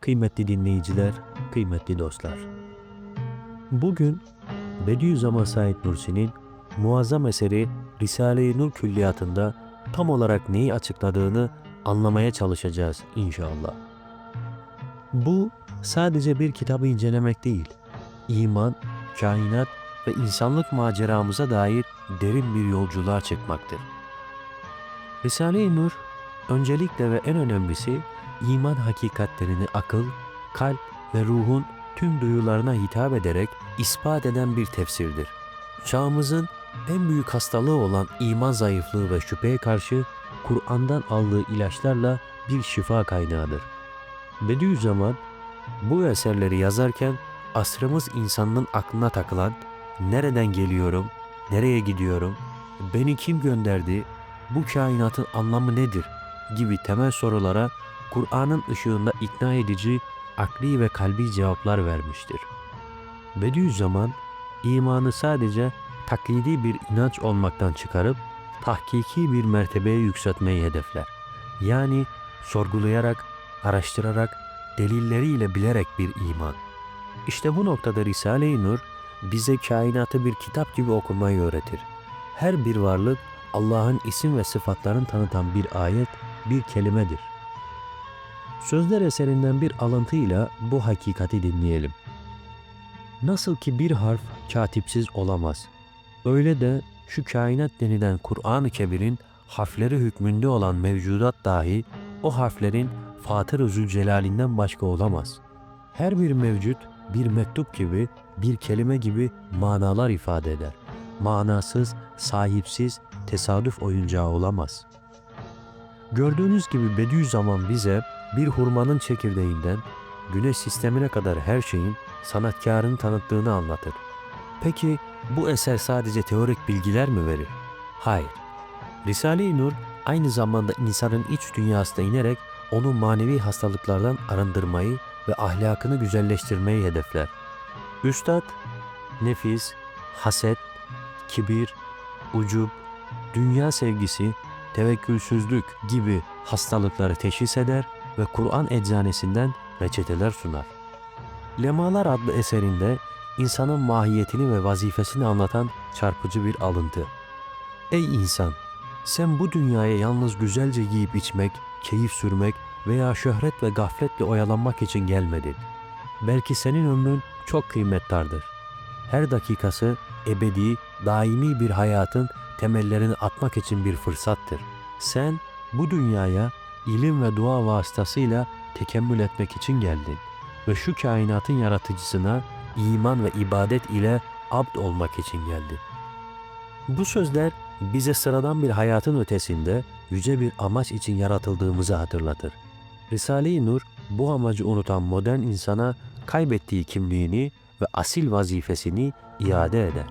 Kıymetli dinleyiciler, kıymetli dostlar. Bugün Bediüzzaman Said Nursi'nin muazzam eseri Risale-i Nur Külliyatı'nda tam olarak neyi açıkladığını anlamaya çalışacağız inşallah. Bu sadece bir kitabı incelemek değil, iman, kainat ve insanlık maceramıza dair derin bir yolculuğa çıkmaktır. Risale-i Nur, öncelikle ve en önemlisi iman hakikatlerini akıl, kalp ve ruhun tüm duyularına hitap ederek ispat eden bir tefsirdir. Çağımızın en büyük hastalığı olan iman zayıflığı ve şüpheye karşı Kur'an'dan aldığı ilaçlarla bir şifa kaynağıdır. Bediüzzaman bu eserleri yazarken asrımız insanının aklına takılan nereden geliyorum, nereye gidiyorum, beni kim gönderdi, bu kainatın anlamı nedir gibi temel sorulara Kur'an'ın ışığında ikna edici, akli ve kalbi cevaplar vermiştir. Bediüzzaman, imanı sadece taklidi bir inanç olmaktan çıkarıp tahkiki bir mertebeye yükseltmeyi hedefler. Yani sorgulayarak, araştırarak, delilleriyle bilerek bir iman. İşte bu noktada Risale-i Nur bize kainatı bir kitap gibi okumayı öğretir. Her bir varlık Allah'ın isim ve sıfatlarını tanıtan bir ayet, bir kelimedir. Sözler eserinden bir alıntıyla bu hakikati dinleyelim. Nasıl ki bir harf katipsiz olamaz. Öyle de şu kainat denilen Kur'an-ı Kerim'in harfleri hükmünde olan mevcudat dahi o harflerin Fatır-ı Zülcelal'inden başka olamaz. Her bir mevcut bir mektup gibi, bir kelime gibi manalar ifade eder. Manasız, sahipsiz, tesadüf oyuncağı olamaz. Gördüğünüz gibi Bediüzzaman bize bir hurmanın çekirdeğinden güneş sistemine kadar her şeyin sanatkarın tanıttığını anlatır. Peki bu eser sadece teorik bilgiler mi verir? Hayır. Risale-i Nur aynı zamanda insanın iç dünyasına inerek onu manevi hastalıklardan arındırmayı ve ahlakını güzelleştirmeyi hedefler. Üstad, nefis, haset, kibir, ucub, dünya sevgisi, tevekkülsüzlük gibi hastalıkları teşhis eder ve Kur'an eczanesinden reçeteler sunar. Lemalar adlı eserinde insanın mahiyetini ve vazifesini anlatan çarpıcı bir alıntı. Ey insan! Sen bu dünyaya yalnız güzelce yiyip içmek, keyif sürmek veya şöhret ve gafletle oyalanmak için gelmedin. Belki senin ömrün çok kıymettardır. Her dakikası ebedi, daimi bir hayatın temellerini atmak için bir fırsattır. Sen bu dünyaya ilim ve dua vasıtasıyla tekemmül etmek için geldin ve şu kainatın yaratıcısına iman ve ibadet ile abd olmak için geldin. Bu sözler bize sıradan bir hayatın ötesinde yüce bir amaç için yaratıldığımızı hatırlatır. Risale-i Nur bu amacı unutan modern insana kaybettiği kimliğini ve asil vazifesini iade eder.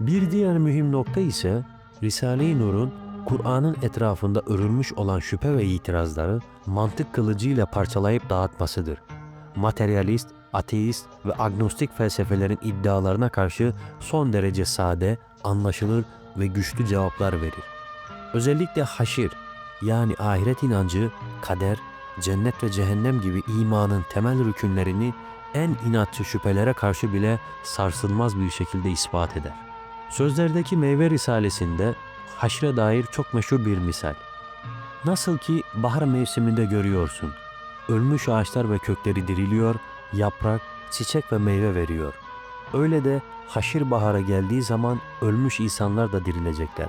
Bir diğer mühim nokta ise Risale-i Nur'un Kur'an'ın etrafında örülmüş olan şüphe ve itirazları mantık kılıcıyla parçalayıp dağıtmasıdır. Materyalist, ateist ve agnostik felsefelerin iddialarına karşı son derece sade, anlaşılır ve güçlü cevaplar verir. Özellikle haşir yani ahiret inancı, kader, cennet ve cehennem gibi imanın temel rükünlerini en inatçı şüphelere karşı bile sarsılmaz bir şekilde ispat eder. Sözlerdeki meyve risalesinde haşre dair çok meşhur bir misal. Nasıl ki bahar mevsiminde görüyorsun, ölmüş ağaçlar ve kökleri diriliyor, yaprak, çiçek ve meyve veriyor. Öyle de haşir bahara geldiği zaman ölmüş insanlar da dirilecekler.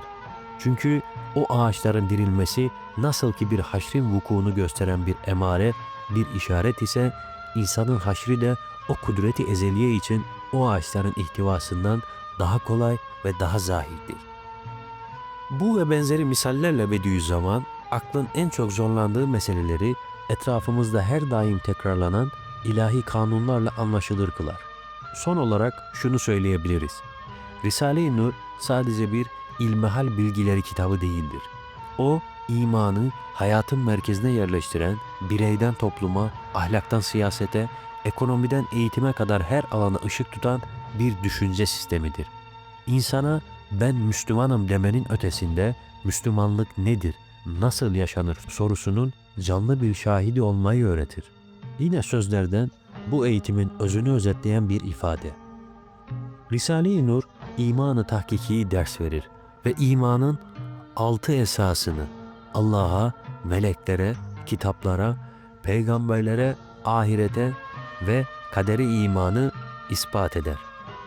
Çünkü o ağaçların dirilmesi nasıl ki bir haşrin vukuunu gösteren bir emare, bir işaret ise insanın haşri de o kudreti ezeliye için o ağaçların ihtivasından daha kolay ve daha zahirdir. Bu ve benzeri misallerle Bediüzzaman, aklın en çok zorlandığı meseleleri etrafımızda her daim tekrarlanan ilahi kanunlarla anlaşılır kılar. Son olarak şunu söyleyebiliriz. Risale-i Nur sadece bir ilmihal bilgileri kitabı değildir. O, imanı hayatın merkezine yerleştiren, bireyden topluma, ahlaktan siyasete, ekonomiden eğitime kadar her alana ışık tutan bir düşünce sistemidir. İnsana ben Müslümanım demenin ötesinde Müslümanlık nedir, nasıl yaşanır sorusunun canlı bir şahidi olmayı öğretir. Yine sözlerden bu eğitimin özünü özetleyen bir ifade. Risale-i Nur imanı tahkiki ders verir ve imanın altı esasını Allah'a, meleklere, kitaplara, peygamberlere, ahirete ve kaderi imanı ispat eder.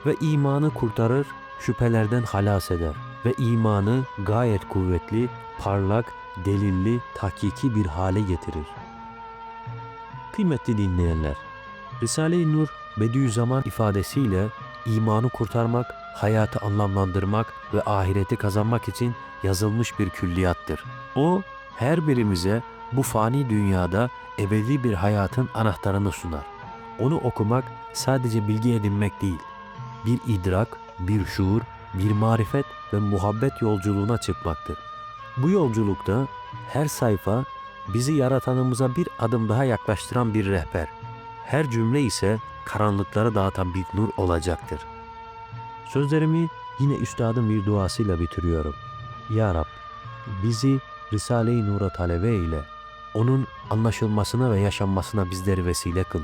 Ve imanı kurtarır, şüphelerden halas eder. Ve imanı gayet kuvvetli, parlak, delilli, tahkiki bir hale getirir. Kıymetli dinleyenler, Risale-i Nur Bediüzzaman ifadesiyle imanı kurtarmak, hayatı anlamlandırmak ve ahireti kazanmak için yazılmış bir külliyattır. O her birimize bu fani dünyada ebedi bir hayatın anahtarını sunar. Onu okumak sadece bilgi edinmek değil, bir idrak, bir şuur, bir marifet ve muhabbet yolculuğuna çıkmaktır. Bu yolculukta her sayfa bizi yaratanımıza bir adım daha yaklaştıran bir rehber. Her cümle ise karanlıkları dağıtan bir nur olacaktır. Sözlerimi yine üstadın bir duasıyla bitiriyorum. Ya Rab, bizi Risale-i Nur'a talebe ile onun anlaşılmasına ve yaşanmasına bizleri vesile kıl.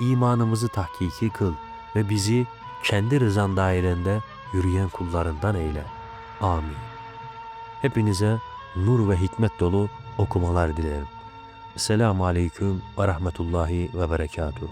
İmanımızı tahkiki kıl ve bizi kendi rızan dairende yürüyen kullarından eyle. Amin. Hepinize nur ve hikmet dolu okumalar dilerim. Selamun Aleyküm ve Rahmetullahi ve Berekatuhu.